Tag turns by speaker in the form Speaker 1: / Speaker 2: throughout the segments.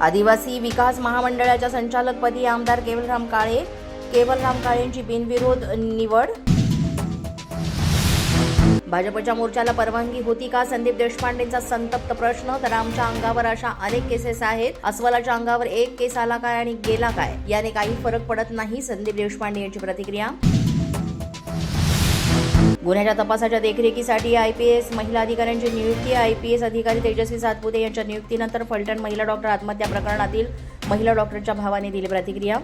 Speaker 1: आदिवासी विकास महामंडळाच्या संचालकपदी आमदार केवलराम काळे. केवलराम काळेंची बिनविरोध निवड. भाजपच्या मोर्चाला परवानगी होती का? संदीप देशपांडेंचा संतप्त प्रश्न तर आमच्या अंगावर अशा अनेक केसेस आहेत. अस्वलाच्या अंगावर एक केस आला काय आणि गेला काय? याने काही फरक पडत नाही. संदीप देशपांडे यांची प्रतिक्रिया. गुन्ह्याच्या तपासाच्या देखरेखीसाठी आय पी एस महिला अधिकाऱ्यांची नियुक्ती आय पी एस अधिकारी तेजस्वी सातपुते यांच्या नियुक्तीनंतर फलटण महिला डॉक्टर आत्महत्या प्रकरणातील महिला डॉक्टरच्या भावाने दिली प्रतिक्रिया.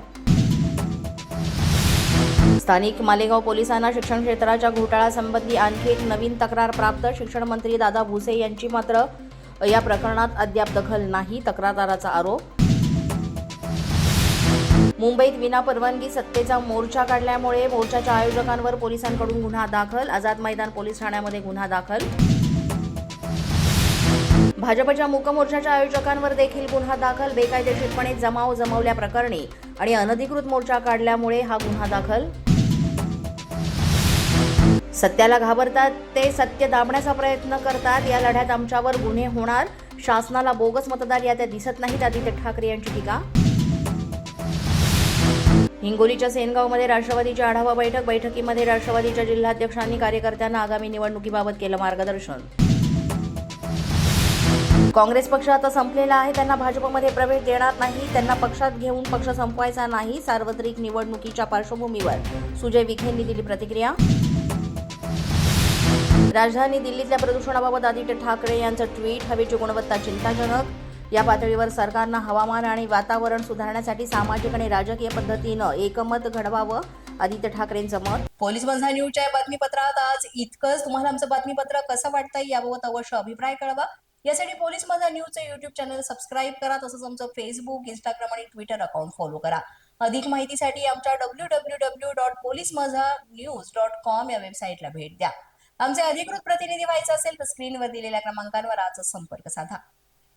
Speaker 1: स्थानिक मालेगाव पोलिसांना शिक्षण क्षेत्राच्या घोटाळ्यासंबंधी आणखी एक नवीन तक्रार प्राप्त. शिक्षण मंत्री दादा भुसे यांची मात्र या प्रकरणात अद्याप दखल नाही तक्रारदाराचा आरोप. मुंबईत विनापरवानगी सत्तेचा मोर्चा काढल्यामुळे मोर्चाच्या आयोजकांवर पोलिसांकडून गुन्हा दाखल आझाद मैदान पोलीस ठाण्यामध्ये गुन्हा दाखल. भाजपच्या मूकमोर्चाच्या आयोजकांवर देखील गुन्हा दाखल बेकायदेशीरपणे जमाव जमवल्याप्रकरणी आणि अनधिकृत मोर्चा काढल्यामुळे हा गुन्हा दाखल. सत्याला घाबरतात ते सत्य दाबण्याचा प्रयत्न करतात या लढ्यात आमच्यावर गुन्हे होणार शासनाला बोगस मतदार याद्या दिसत नाहीत आदित्य ठाकरे यांची टीका. हिंगोलीच्या सेनगावमध्ये राष्ट्रवादीची आढावा बैठक बैठकीमध्ये राष्ट्रवादीच्या जिल्हाध्यक्षांनी कार्यकर्त्यांना आगामी निवडणुकीबाबत केलं मार्गदर्शन. काँग्रेस पक्ष आता संपलेला आहे त्यांना भाजपमध्ये प्रवेश देणार नाही त्यांना पक्षात घेऊन पक्ष संपवायचा नाही सार्वत्रिक निवडणुकीच्या पार्श्वभूमीवर. सुजय विखेंनी दिली प्रतिक्रिया. राजधानी दिल्लीतल्या प्रदूषणाबाबत आदित्य ठाकरे यांचं ट्विट हवेची गुणवत्ता चिंताजनक. या पातळीवर सरकारनं हवामान आणि वातावरण सुधारण्यासाठी सामाजिक आणि राजकीय पद्धतीनं एकमत घडवावं. आदित्य ठाकरेंचं मत. पोलीस बंधा न्यूजच्या या बातमीपत्रात आज इतकंच. तुम्हाला आमचं बातमीपत्र कसं वाटतंय याबाबत अवश्य अभिप्राय कळवा. यासाठी पोलीस माझा न्यूजचं युट्यूब चॅनल सबस्क्राईब करा तसंच आमचं फेसबुक इंस्टाग्राम आणि ट्विटर अकाउंट फॉलो करा. अधिक माहितीसाठी आमच्या W W W dot police Majha news dot com या वेबसाईटला भेट द्या. आमचे अधिकृत प्रतिनिधी व्हायचं असेल तर स्क्रीनवर दिलेल्या क्रमांकांवर आजच संपर्क साधा.